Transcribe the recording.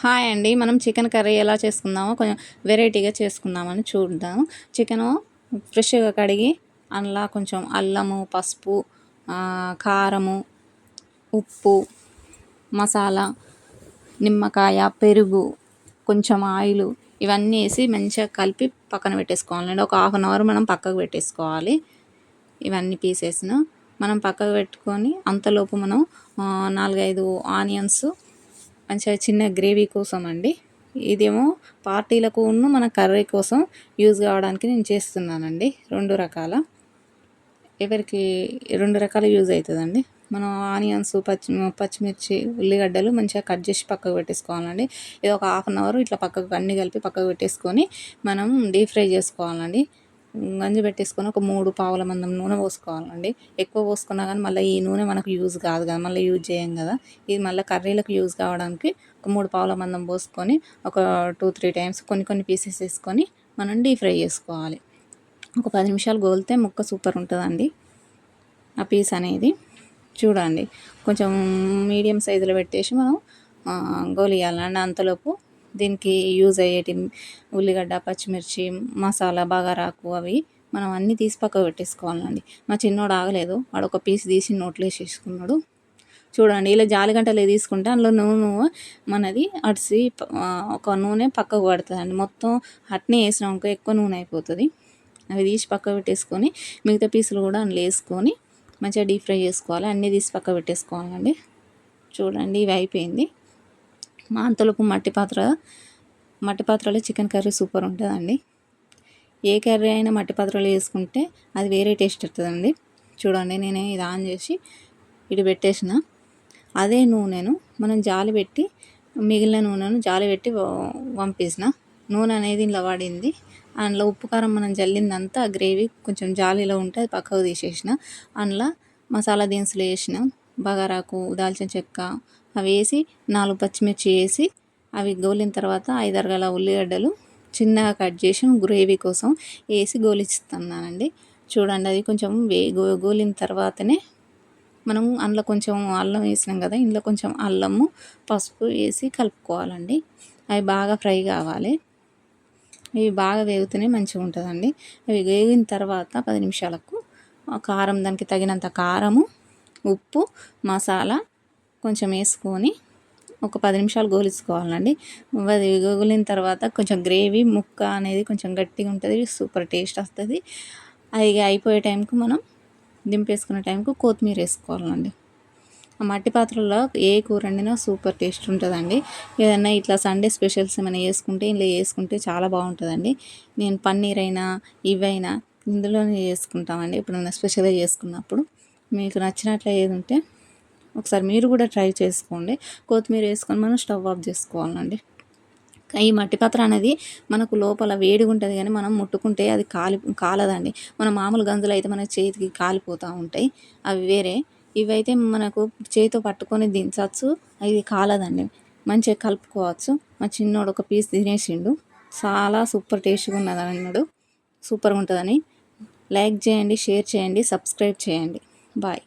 Hi అండి. మనం chicken curry ఎలా చేసుకుందామో కొంచెం వెరైటీగా చేసుకుందామని చూద్దాం. చికెను ఫ్రెష్గా కడిగి అందులో కొంచెం అల్లము పసుపు కారము ఉప్పు మసాలా నిమ్మకాయ పెరుగు కొంచెం ఆయిల్ ఇవన్నీ వేసి మంచిగా కలిపి పక్కన పెట్టేసుకోవాలండి ఒక హాఫ్ అన్ అవర్ మనం పక్కకు పెట్టేసుకోవాలి. ఇవన్నీ పీసెస్ను మనం పక్కకు పెట్టుకొని అంతలోపు మనం నాలుగైదు ఆనియన్స్ మంచిగా చిన్న గ్రేవీ కోసం అండి ఇదేమో పార్టీలకు ఉన్న మన కర్రీ కోసం యూజ్ కావడానికి నేను చేస్తున్నానండి. రెండు రకాల. ఎవరికి రెండు రకాల యూజ్ అవుతుందండి మనం ఆనియన్స్ పచ్చి పచ్చిమిర్చి ఉల్లిగడ్డలు మంచిగా కట్ చేసి పక్కకు పెట్టేసుకోవాలండి. ఇది ఒక హాఫ్ అన్ అవర్ ఇట్లా పక్కకు అన్నీ కలిపి పక్కకు పెట్టేసుకొని మనం డీప్ ఫ్రై చేసుకోవాలండి. గంజి పెట్టేసుకొని ఒక మూడు పావుల మందం నూనె పోసుకోవాలండి. ఎక్కువ పోసుకున్నా కానీ మళ్ళీ ఈ నూనె మనకు యూజ్ కాదు కదా మళ్ళీ యూజ్ చేయం కదా. ఇది మళ్ళీ కర్రీలకు యూజ్ కావడానికి ఒక మూడు పావుల మందం పోసుకొని ఒక టూ త్రీ టైమ్స్ కొన్ని కొన్ని పీసెస్ వేసుకొని మనం డీప్ ఫ్రై చేసుకోవాలి. ఒక పది నిమిషాలు గోలితే ముక్క సూపర్ ఉంటుందండి. ఆ పీస్ అనేది చూడండి. కొంచెం మీడియం సైజులో పెట్టేసి మనం గోలియాలండి అంతలోపు. దీనికి యూజ్ అయ్యేటి ఉల్లిగడ్డ పచ్చిమిర్చి మసాలా బగారాకు అవి మనం అన్నీ తీసి పక్క పెట్టేసుకోవాలండి. మా చిన్నోడు ఆగలేదు. వాడు ఒక పీస్ తీసి నోట్లో వేసేసుకున్నాడు. చూడండి ఇలా జాలిగంటలు తీసుకుంటే అందులో నూనె మనది అడిసి ఒక నూనె పక్కకు పడుతుందండి. మొత్తం అట్నే వేసినాక ఎక్కువ నూనె అయిపోతుంది. అవి తీసి పక్క పెట్టేసుకొని మిగతా పీసులు కూడా అందులో వేసుకొని మంచిగా డీప్ ఫ్రై చేసుకోవాలి. అన్నీ తీసి పక్క పెట్టేసుకోవాలండి. చూడండి ఇవి అయిపోయింది. మా అంతలోపు మట్టి పాత్ర మట్టి పాత్రలో చికెన్ కర్రీ సూపర్ ఉంటుందండి. ఏ కర్రీ అయినా మట్టి పాత్రలో వేసుకుంటే అది వేరే టేస్ట్ వస్తుందండి. చూడండి నేను ఇది ఆన్ చేసి ఇటు పెట్టేసిన. అదే నూనెను మనం జాలి పెట్టి మిగిలిన నూనెను జాలి పెట్టి పంపేసిన నూనె అనేది ఇలా పడింది అందులో ఉప్పు కారం మనం జల్లిందంతా గ్రేవీ కొంచెం జాలీలో ఉంటే అది పక్కకు తీసేసిన. అందులో మసాలా దినుసులు వేసిన. బగారాకు దాల్చిన చెక్క అవి వేసి నాలుగు పచ్చిమిర్చి వేసి అవి గోలిన తర్వాత ఐదు అరగల ఉల్లిగడ్డలు చిన్నగా కట్ చేసి గ్రేవీ కోసం వేసి గోలిస్తున్నానండి. చూడండి అది కొంచెం వే గో గోలిన తర్వాతనే మనం అందులో కొంచెం అల్లం వేసినాం కదా ఇందులో కొంచెం అల్లము పసుపు వేసి కలుపుకోవాలండి. అవి బాగా ఫ్రై కావాలి. ఇవి బాగా వేగితేనే మంచిగా ఉంటుందండి. అవి వేగిన తర్వాత పది నిమిషాలకు కారం దానికి తగినంత కారము ఉప్పు మసాలా కొంచెం వేసుకొని ఒక పది నిమిషాలు గోలించుకోవాలండి. అది గోలిన తర్వాత కొంచెం గ్రేవీ ముక్క అనేది కొంచెం గట్టిగా ఉంటుంది సూపర్ టేస్ట్ వస్తుంది. అది అయిపోయే టైంకు మనం దింపేసుకునే టైంకు కొత్తిమీర వేసుకోవాలండి. ఆ మట్టి పాత్రలో ఏ కూర వండినా సూపర్ టేస్ట్ ఉంటుందండి. ఏదైనా ఇట్లా సండే స్పెషల్స్ ఏమైనా వేసుకుంటే ఇందులో వేసుకుంటే చాలా బాగుంటుందండి. నేను పన్నీర్ అయినా ఇవైనా ఇందులోనే చేసుకుంటామండి ఇప్పుడు స్పెషల్గా చేసుకున్నప్పుడు. మీకు నచ్చినట్లు ఏది ఉంటే ఒకసారి మీరు కూడా ట్రై చేసుకోండి. కొత్తిమీర వేసుకొని మనం స్టవ్ ఆఫ్ చేసుకోవాలండి. ఈ మట్టి పాత్ర అనేది మనకు లోపల వేడిగా ఉంటుంది కానీ మనం ముట్టుకుంటే అది కాలి కాలదండి. మన మామూలు గంజులు అయితే మన చేతికి కాలిపోతూ ఉంటాయి. అవి వేరే. ఇవైతే మనకు చేతితో పట్టుకొని దించవచ్చు అది కాలదండి. మంచిగా కలుపుకోవచ్చు. మా చిన్నోడు ఒక పీస్ తినేసిండు. చాలా సూపర్ టేస్ట్గా ఉన్నది అన్నాడు. సూపర్గా ఉంటుందని. లైక్ చేయండి షేర్ చేయండి సబ్స్క్రైబ్ చేయండి. బాయ్.